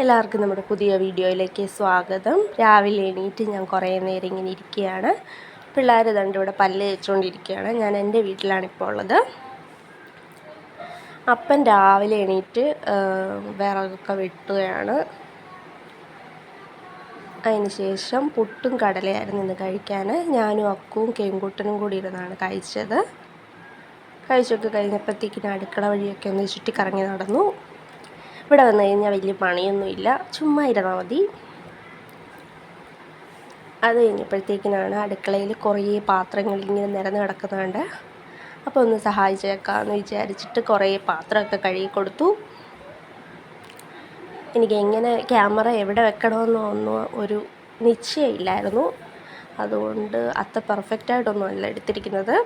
എല്ലാവർക്കും നമ്മുടെ പുതിയ വീഡിയോയിലേക്ക് സ്വാഗതം. രാവിലെ എണീറ്റ് ഞാൻ കുറേ നേരം ഇങ്ങനെ ഇരിക്കുകയാണ്. പിള്ളേർ ദണ്ട് ഇവിടെ പല്ല് വെച്ചുകൊണ്ടിരിക്കുകയാണ് ഞാൻ എന്റെ വീട്ടിലാണ് ഇപ്പോൾ ഉള്ളത്. അപ്പൻ രാവിലെ എണീറ്റ് വിറകൊക്കെ വെട്ടുകയാണ്. ശേഷം പുട്ടും കടലയായിരുന്നു ഇന്ന് കഴിക്കാൻ. ഞാനും അക്കുവും കേങ്കുട്ടനും കൂടി ഇരുന്നാണ് കഴിച്ചത്. കഴിച്ചൊക്കെ കഴിഞ്ഞപ്പോഴത്തേക്കിന് അടുക്കള വഴിയൊക്കെ ഒന്ന് ചുറ്റിക്കറങ്ങി നടന്നു. ഇവിടെ വന്നു കഴിഞ്ഞാൽ വലിയ പണിയൊന്നുമില്ല. ചുമ്മാ ഇരുന്നാൽ മതി. അത് കഴിഞ്ഞപ്പോഴത്തേക്കിനാണ് അടുക്കളയിൽ കുറേ പാത്രങ്ങൾ ഇങ്ങനെ നിരന്ന് കിടക്കുന്നുണ്ട് അപ്പോൾ ഒന്ന് സഹായിച്ചേക്കാമെന്ന് വിചാരിച്ചിട്ട് കുറേ പാത്രമൊക്കെ കഴുകി കൊടുത്തു. എനിക്ക് എങ്ങനെ ക്യാമറ എവിടെ വെക്കണമെന്നൊന്നും ഒരു നിശ്ചയമില്ലായിരുന്നു. അതുകൊണ്ട് അത്ര പെർഫെക്റ്റായിട്ടൊന്നും അല്ല എടുത്തിരിക്കുന്നത്.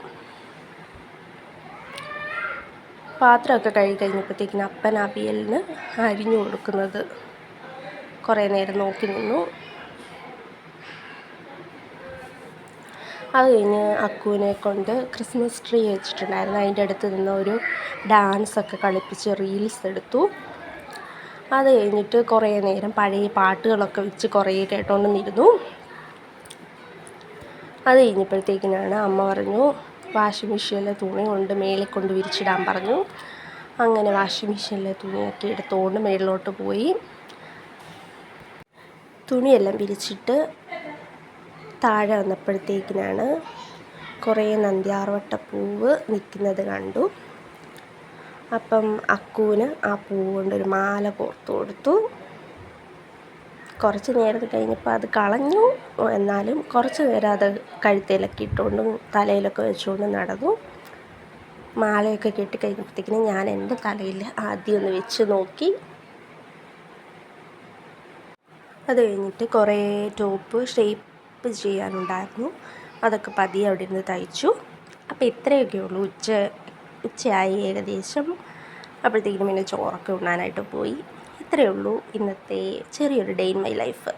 പാത്രമൊക്കെ കഴുകി കഴിഞ്ഞപ്പോഴത്തേക്കിന് അപ്പൻ അവിയലിന് അരിഞ്ഞു കൊടുക്കുന്നത്. കുറേ നേരം നോക്കി നിന്നു. അത് കഴിഞ്ഞ് അക്കുവിനെ കൊണ്ട് ക്രിസ്മസ് ട്രീ വെച്ചിട്ടുണ്ടായിരുന്നു. അതിന്റെ അടുത്ത് നിന്ന് ഒരു ഡാൻസൊക്കെ കളിപ്പിച്ച് റീൽസ് എടുത്തു. അത് കഴിഞ്ഞിട്ട് കുറേ നേരം പഴയ പാട്ടുകളൊക്കെ വെച്ച് കുറേ കേട്ടോണ്ടിരുന്നു. അത് കഴിഞ്ഞപ്പോഴത്തേക്കിനാണ് അമ്മ പറഞ്ഞു വാഷിംഗ് മെഷീനിലെ തുണി കൊണ്ട് മേളിൽ കൊണ്ട് വിരിച്ചിടാൻ പറഞ്ഞു. അങ്ങനെ വാഷിംഗ് മെഷീനിലെ തുണിയൊക്കെ എടുത്തുകൊണ്ട് മേളിലോട്ട് പോയി. തുണിയെല്ലാം വിരിച്ചിട്ട് താഴെ വന്നപ്പോഴത്തേക്കിനാണ് കുറേ നന്ദ്യാർവട്ടപ്പൂവ് നിൽക്കുന്നത് കണ്ടു. അപ്പം അക്കുവിന് ആ പൂവ് കൊണ്ടൊരു മാല കോർത്തു കൊടുത്തു. കുറച്ച് നേരം കഴിഞ്ഞപ്പോൾ അത് കളഞ്ഞു. എന്നാലും കുറച്ച് നേരം അത് കഴുത്തിലൊക്കെ ഇട്ടുകൊണ്ടും തലയിലൊക്കെ വെച്ചുകൊണ്ട് നടന്നു. മാലയൊക്കെ കെട്ടി കഴിഞ്ഞപ്പോഴത്തേക്കിനും ഞാൻ എന്റെ തലയിൽ ആദ്യം ഒന്ന് വെച്ച് നോക്കി. അത് കഴിഞ്ഞിട്ട് കുറേ ടോപ്പ് ഷേപ്പ് ചെയ്യാനുണ്ടായിരുന്നു. അതൊക്കെ പതിയെ അവിടെ നിന്ന് തയ്ച്ചു. അപ്പോൾ ഇത്രയൊക്കെ ഉള്ളൂ. ഉച്ച ഉച്ചയായി ഏകദേശം. അപ്പോഴത്തേക്കിനും പിന്നെ ചോറൊക്കെ ഉണ്ണാനായിട്ട് പോയി. ഇത്രയേ ഉള്ളൂ ഇന്നത്തെ ചെറിയൊരു ഡേ ഇൻ മൈ ലൈഫ്